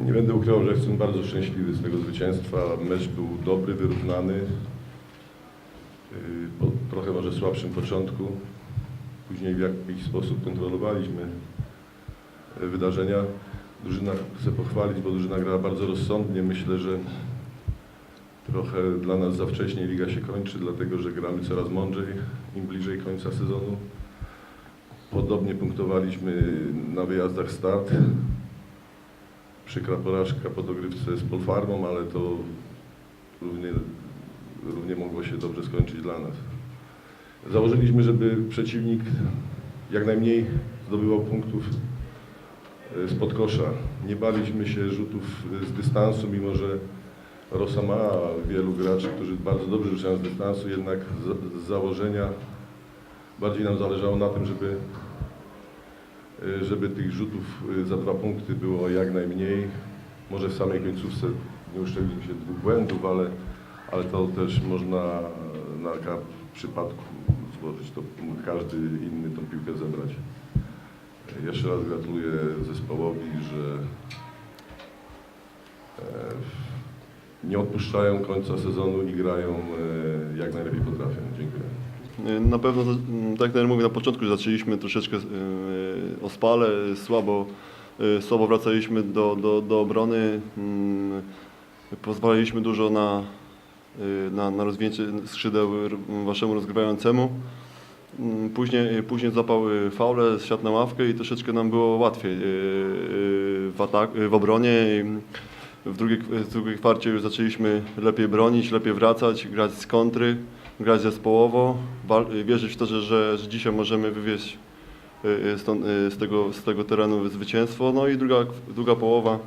Nie będę ukrywał, że jestem bardzo szczęśliwy z tego zwycięstwa. Mecz był dobry, wyrównany. Yy, Po trochę może słabszym początku. Później w jakiś sposób kontrolowaliśmy yy, wydarzenia. Drużyna chcę pochwalić, bo drużyna grała bardzo rozsądnie. Myślę, że trochę dla nas za wcześnie liga się kończy, dlatego że gramy coraz mądrzej, im bliżej końca sezonu. Podobnie punktowaliśmy na wyjazdach start. Przykra porażka po dogrywce z Polfarmą, ale to równie, równie mogło się dobrze skończyć dla nas. Założyliśmy, żeby przeciwnik jak najmniej zdobywał punktów e, spod kosza. Nie baliśmy się rzutów e, z dystansu, mimo że Rosa ma wielu graczy, którzy bardzo dobrze rzucają z dystansu, jednak z, z założenia bardziej nam zależało na tym, żeby żeby tych rzutów y, za dwa punkty było jak najmniej. Może w samej końcówce nie uszczędziliśmy się dwóch błędów, ale, ale to też można na karp przypadku złożyć, to każdy inny tą piłkę zebrać. Y, Jeszcze raz gratuluję zespołowi, że nie odpuszczają końca sezonu i grają jak najlepiej potrafią. Dziękuję. Na pewno, mm, tak jak mówię na początku, że zaczęliśmy troszeczkę yy, ospale, słabo, yy, słabo wracaliśmy do, do, do obrony. mm, Pozwalaliśmy dużo na, na, na rozwinięcie skrzydeł waszemu rozgrywającemu. Mm, Później, później zapał faule, zsiadł na ławkę i troszeczkę nam było łatwiej w, atak, w obronie. W drugiej, w drugiej kwarcie już zaczęliśmy lepiej bronić, lepiej wracać, grać z kontry grać zespołowo, wierzyć w to, że, że, że dzisiaj możemy wywieźć y, y, y, z, tego, z tego terenu zwycięstwo. No i druga, druga połowa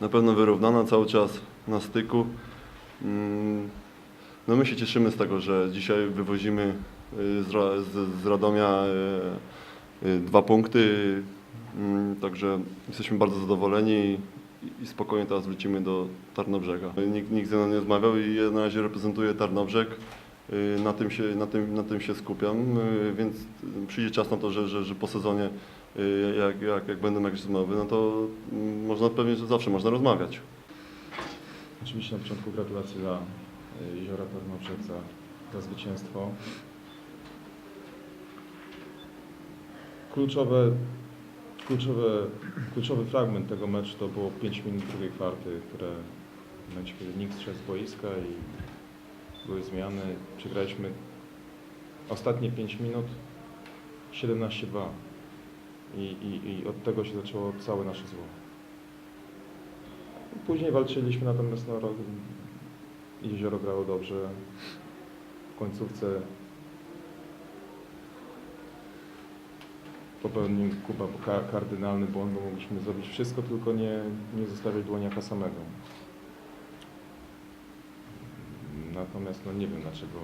na pewno wyrównana, cały czas na styku. Mm, No my się cieszymy z tego, że dzisiaj wywozimy z, Ra- z, z Radomia dwa punkty, Mm, także jesteśmy bardzo zadowoleni i spokojnie teraz wrócimy do Tarnobrzega. Nikt, nikt ze mną nie rozmawiał i ja na razie reprezentuję Tarnobrzeg. Y, Na tym się, na tym, na tym się skupiam, y, więc przyjdzie czas na to, że, że, że po sezonie, y, jak, jak, jak będą jakieś rozmowy, no to mm, można pewnie, że zawsze można rozmawiać. Oczywiście na początku gratulacje dla Jeziora Tarnobrzeg za, za zwycięstwo. Kluczowe, kluczowe, kluczowy fragment tego meczu to było 5 minut drugiej kwarty, które w momencie, kiedy nikt strzegł z boiska i były zmiany, przegraliśmy ostatnie 5 minut 17-2 I, i, i od tego się zaczęło całe nasze zło. Później walczyliśmy, natomiast no, ro- jezioro grało dobrze. W końcówce popełnił Kuba ka- kardynalny błąd, bo mogliśmy zrobić wszystko, tylko nie, nie zostawiać dłoniaka samego. Natomiast no nie wiem dlaczego.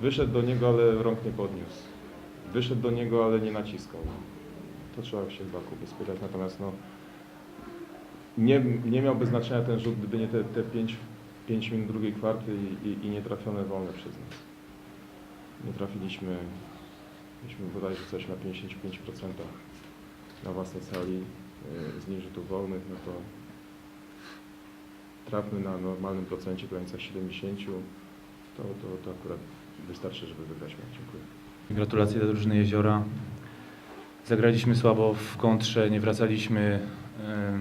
Wyszedł do niego, ale rąk nie podniósł. Wyszedł do niego, ale nie naciskał. To trzeba się chyba Kuby spytać. Natomiast no, nie, nie miałby znaczenia ten rzut, gdyby nie te, te 5, 5 minut drugiej kwarty i, i, i nie trafione wolne przez nas. Nie trafiliśmy, mieliśmy bodajże coś na 55% na własnej sali yy, z nich rzutów wolnych, no to trafmy na normalnym procencie, w granicach 70, to, to, to akurat wystarczy, żeby wygrać mecz. Dziękuję. Gratulacje dla drużyny Jeziora. Zagraliśmy słabo w kontrze, nie wracaliśmy. e,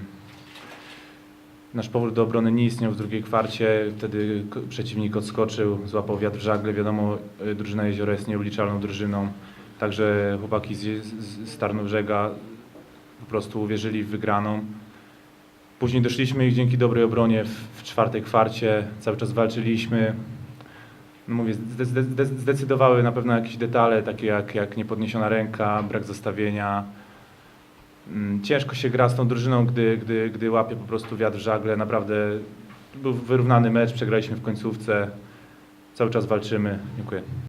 Nasz powrót do obrony nie istniał w drugiej kwarcie. Wtedy przeciwnik odskoczył, złapał wiatr w żagle. Wiadomo, e, drużyna Jeziora jest nieuliczalną drużyną. Także chłopaki z, z, z Tarnobrzega po prostu uwierzyli w wygraną. Później doszliśmy i dzięki dobrej obronie w, w czwartej kwarcie cały czas walczyliśmy. No mówię, zde- zde- zde- zdecydowały na pewno jakieś detale, takie jak, jak niepodniesiona ręka, brak zastawienia. Mm, Ciężko się gra z tą drużyną, gdy, gdy, gdy łapie po prostu wiatr w żagle. Naprawdę był wyrównany mecz, przegraliśmy w końcówce. Cały czas walczymy. Dziękuję.